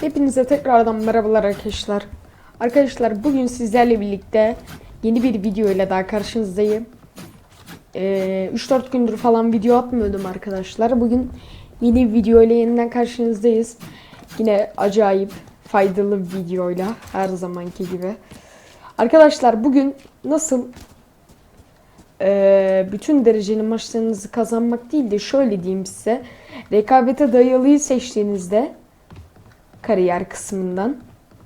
Hepinize tekrardan merhabalar arkadaşlar. Arkadaşlar bugün sizlerle birlikte yeni bir video ile daha karşınızdayım. Ee, 3-4 gündür falan video atmıyordum arkadaşlar. Bugün yeni video ile yeniden karşınızdayız. Yine acayip faydalı bir videoyla her zamanki gibi. Arkadaşlar bugün nasıl ee, bütün dereceli maçlarınızı kazanmak değil de şöyle diyeyim size. Rekabete dayalıyı seçtiğinizde kariyer kısmından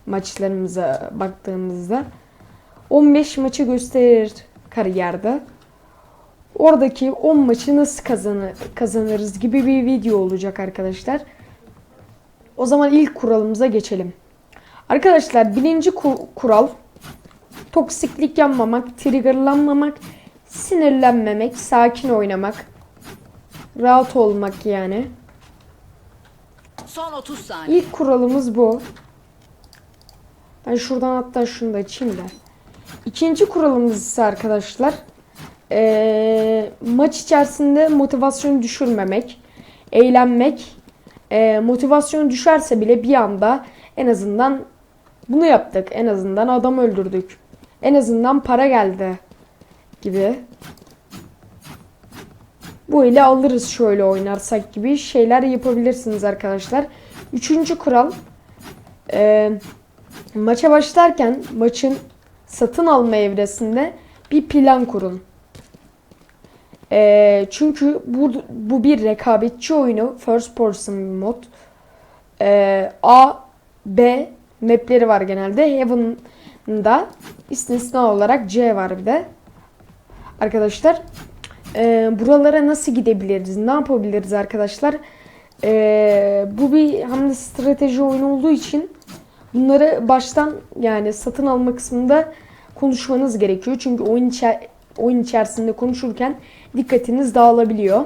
maçlarımıza baktığımızda 15 maçı gösterir kariyerde. Oradaki 10 maçı nasıl kazanır, kazanırız gibi bir video olacak arkadaşlar. O zaman ilk kuralımıza geçelim. Arkadaşlar birinci ku- kural toksiklik yapmamak, triggerlanmamak, sinirlenmemek, sakin oynamak, rahat olmak yani. Son 30 saniye. İlk kuralımız bu. Ben şuradan hatta şunu da açayım da. İkinci kuralımız ise arkadaşlar eee, maç içerisinde motivasyonu düşürmemek, eğlenmek. Eee motivasyon düşerse bile bir anda en azından bunu yaptık. En azından adam öldürdük. En azından para geldi gibi. Bu ile alırız şöyle oynarsak gibi şeyler yapabilirsiniz arkadaşlar. Üçüncü kural eee, maça başlarken maçın satın alma evresinde bir plan kurun. Eee, çünkü bu, bu bir rekabetçi oyunu. First person mod. Eee, A, B mapleri var genelde. Heaven'da istisna olarak C var bir de. Arkadaşlar eee, buralara nasıl gidebiliriz? Ne yapabiliriz arkadaşlar? Eee, bu bir hem de strateji oyunu olduğu için bunları baştan yani satın alma kısmında konuşmanız gerekiyor. Çünkü oyun içer oyun içerisinde konuşurken dikkatiniz dağılabiliyor.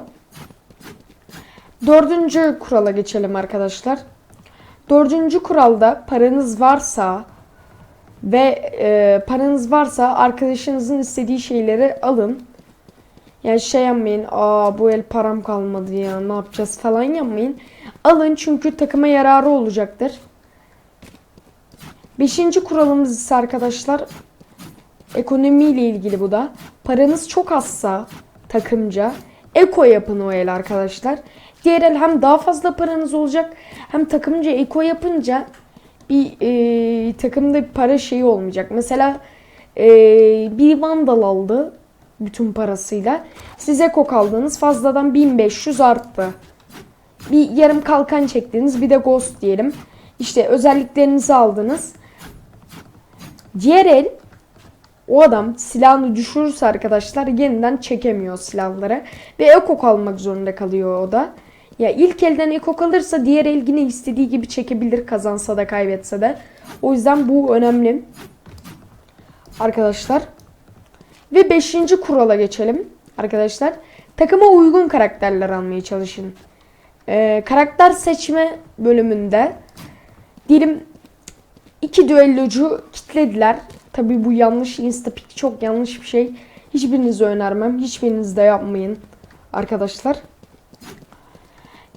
Dördüncü kurala geçelim arkadaşlar. Dördüncü kuralda paranız varsa ve e, paranız varsa arkadaşınızın istediği şeyleri alın. Yani şey yapmayın, aa bu el param kalmadı ya ne yapacağız falan yapmayın. Alın çünkü takıma yararı olacaktır. Beşinci kuralımız ise arkadaşlar ekonomiyle ilgili bu da. Paranız çok azsa takımca eko yapın o el arkadaşlar. Diğer el hem daha fazla paranız olacak hem takımca eko yapınca bir e, takımda para şeyi olmayacak. Mesela e, bir vandal aldı bütün parasıyla. Siz eko kaldınız fazladan 1500 arttı. Bir yarım kalkan çektiniz bir de ghost diyelim. İşte özelliklerinizi aldınız. Diğer el o adam silahını düşürürse arkadaşlar yeniden çekemiyor silahları. Ve eko kalmak zorunda kalıyor o da. Ya ilk elden eko kalırsa diğer el yine istediği gibi çekebilir kazansa da kaybetse de. O yüzden bu önemli. Arkadaşlar. Ve beşinci kurala geçelim. Arkadaşlar. Takıma uygun karakterler almaya çalışın. Ee, karakter seçme bölümünde diyelim iki düellocu kitlediler. Tabii bu yanlış instapick çok yanlış bir şey. Hiçbirinize önermem. Hiçbiriniz de yapmayın arkadaşlar.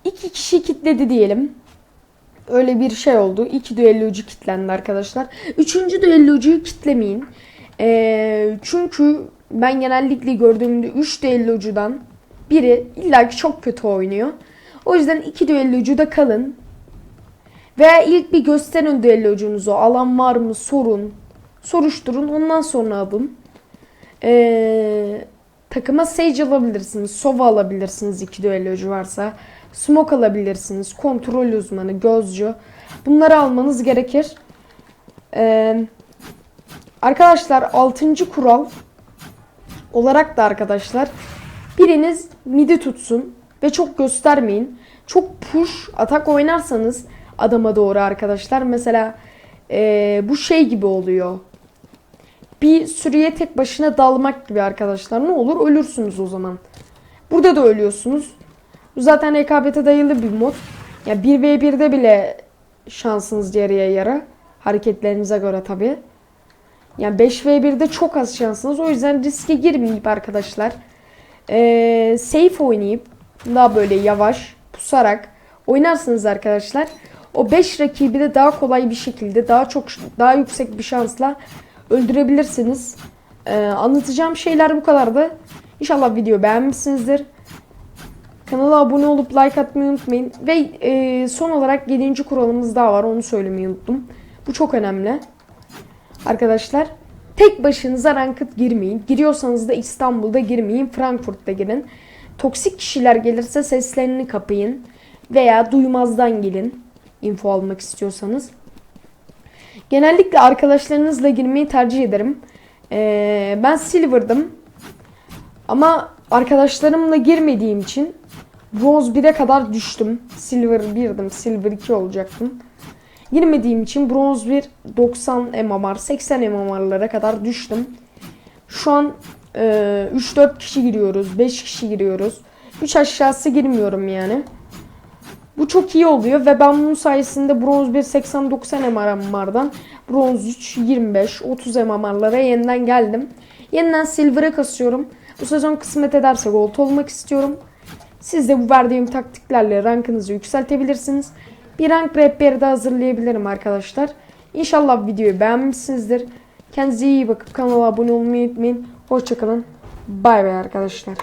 İki kişi kitledi diyelim. Öyle bir şey oldu. İki düellocu kitlendi arkadaşlar. Üçüncü düellocuyu kitlemeyin. Ee, çünkü ben genellikle gördüğümde 3 düellocudan biri illaki çok kötü oynuyor. O yüzden iki düellocuda kalın. Veya ilk bir gösterin düellocunuzu. Alan var mı sorun. Soruşturun. Ondan sonra alın. Ee, takıma Sage alabilirsiniz. Sova alabilirsiniz iki düellocu varsa. Smoke alabilirsiniz. Kontrol uzmanı, gözcü. Bunları almanız gerekir. Ee, arkadaşlar 6. kural olarak da arkadaşlar biriniz midi tutsun ve çok göstermeyin. Çok push atak oynarsanız adama doğru arkadaşlar. Mesela ee, bu şey gibi oluyor. Bir sürüye tek başına dalmak gibi arkadaşlar. Ne olur ölürsünüz o zaman. Burada da ölüyorsunuz. Bu zaten rekabete dayalı bir mod. Ya 1v1'de bile şansınız yarıya yara. Hareketlerinize göre tabi. Yani 5v1'de çok az şansınız. O yüzden riske girmeyip arkadaşlar. Ee, safe oynayıp daha böyle yavaş pusarak oynarsınız arkadaşlar. o 5 rakibi de daha kolay bir şekilde daha çok daha yüksek bir şansla öldürebilirsiniz. Ee, anlatacağım şeyler bu kadardı. İnşallah video beğenmişsinizdir. Kanala abone olup like atmayı unutmayın. Ve e, son olarak 7. kuralımız daha var. Onu söylemeyi unuttum. Bu çok önemli. Arkadaşlar tek başınıza ranked girmeyin. Giriyorsanız da İstanbul'da girmeyin. Frankfurt'ta girin. Toksik kişiler gelirse seslerini kapayın. Veya duymazdan gelin. Info almak istiyorsanız. Genellikle arkadaşlarınızla girmeyi tercih ederim. Ee, ben Silver'dım. Ama arkadaşlarımla girmediğim için Bronze 1'e kadar düştüm. Silver 1'dim. Silver 2 olacaktım. Girmediğim için Bronze 1 90 MMR, 80 MMR'lara kadar düştüm. Şu an e, 3-4 kişi giriyoruz. 5 kişi giriyoruz. 3 aşağısı girmiyorum yani. Bu çok iyi oluyor ve ben bunun sayesinde bronz 1 80-90 MMR'dan bronz 3 25 30 MMR'lara yeniden geldim. Yeniden silver'a kasıyorum. Bu sezon kısmet ederse gold olmak istiyorum. Siz de bu verdiğim taktiklerle rankınızı yükseltebilirsiniz. Bir rank rehberi de hazırlayabilirim arkadaşlar. İnşallah videoyu beğenmişsinizdir. Kendinize iyi bakıp kanala abone olmayı unutmayın. Hoşçakalın. Bay bay arkadaşlar.